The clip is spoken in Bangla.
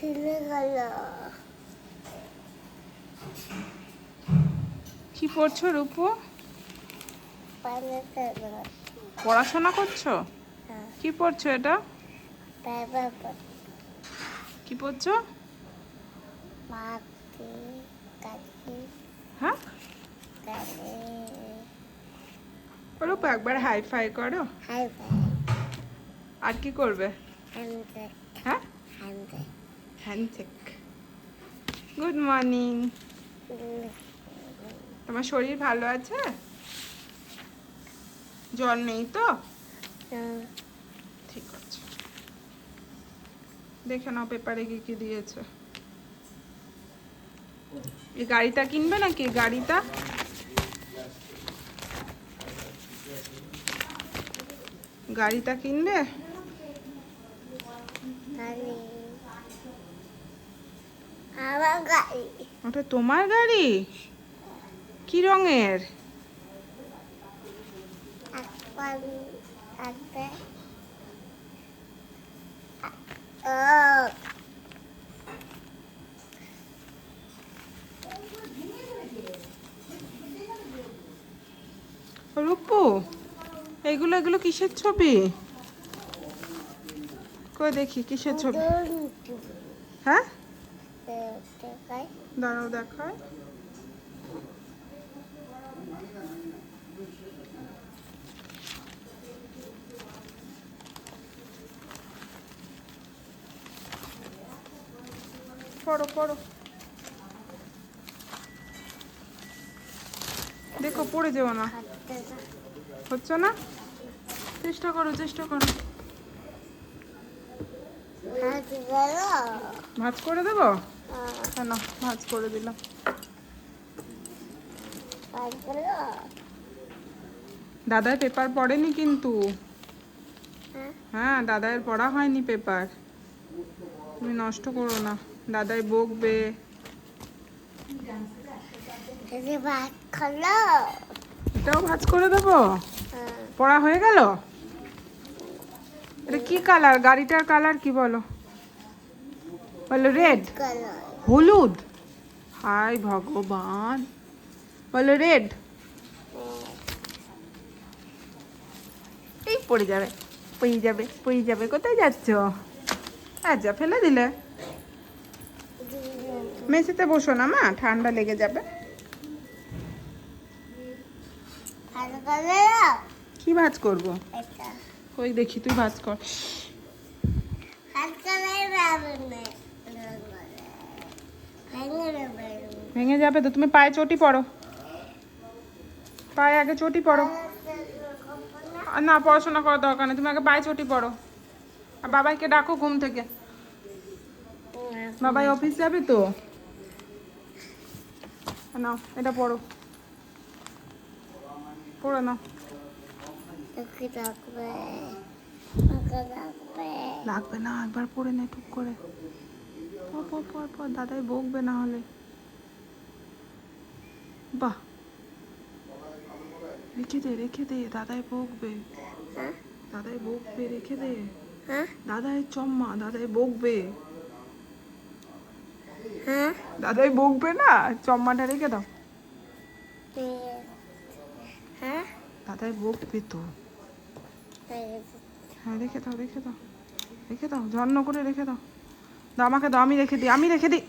ছিঁড়ে গেল কি পড়ছো রূপু? পড়াশোনা করছ? হ্যাঁ। কি পড়ছো এটা? কি পড়ছো? হ্যাঁ? রূপু একবার হাই ফাই করো। হাই ফাই আর কি করবে? হ্যাঁ? হ্যান্ডশেক গুড মর্নিং তোমার শরীর ভালো আছে? জল নেই তো? ঠিক আছে। দেখে নাও পেপারে কি কি দিয়েছে। এই গাড়িটা কিনবে নাকি? গাড়িটা? গাড়িটা কিনবে? আমার গাড়ি। ওটা তোমার গাড়ি? কি রঙের? রূপু এগুলো এগুলো কিসের ছবি? কই দেখি কিসের ছবি? হ্যাঁ? দাঁড়াও দেখায়। পড়ো পড়ো। দেখো, পড়ে যেও না। হচ্ছে না? চেষ্টা করো চেষ্টা করো। ভাজ করে দেবো? না ভাজ করে দিলাম। দাদার পেপার পড়েনি কিন্তু? হ্যাঁ? হ্যাঁ দাদার পড়া হয়নি পেপার। তুমি নষ্ট করো না দাদাই বকবে। এটাও ভাজ করে দেবো? হ্যাঁ। পড়া হয়ে গেল? এটা কি কালার? গাড়িটার কালার কি বলো? বলো রেড। গেল হলুদ। হাই ভগবান। বলো রেড। এই পড়ে যাবে পড়ে যাবে পড়ে যাবে। কোথায় যাচ্ছ? আচ্ছা ফেলে দিলে। মেঝেতে বসো না মা ঠান্ডা লেগে যাবে। কি ভাজ করব? ওই দেখি তুই ভাজ কর। ভেঙে যাবে তো তুমি পায়ে চটি পড়ো পায়ে আগে চটি পড়ো না পড়াশোনা করার দরকার নেই তুমি আগে পায়ে চটি পড়ো আর বাবাইকে ডাকো ঘুম থেকে। বাবাই অফিস যাবে তো? নাও এটা পড়ো পড়ো নাও। লাগবে না একবার পড়ে নে টুক করে। পর পর পর পর দাদাই বকবে না হলে। বাহ। রেখে দে রেখে দে দাদাই বকবে। হ্যাঁ? দাদাই বকবে রেখে দে। হ্যাঁ? দাদাই চম্মা দাদাই বকবে। হ্যাঁ? দাদাই বকবে না? চম্মাটা রেখে দাও। দাদাই বকবে তো। হ্যাঁ রেখে দাও রেখে দাও। রেখে দাও যত্ন করে রেখে দাও। আমাকে দাও আমি রেখে দিই আমি রেখে দিই।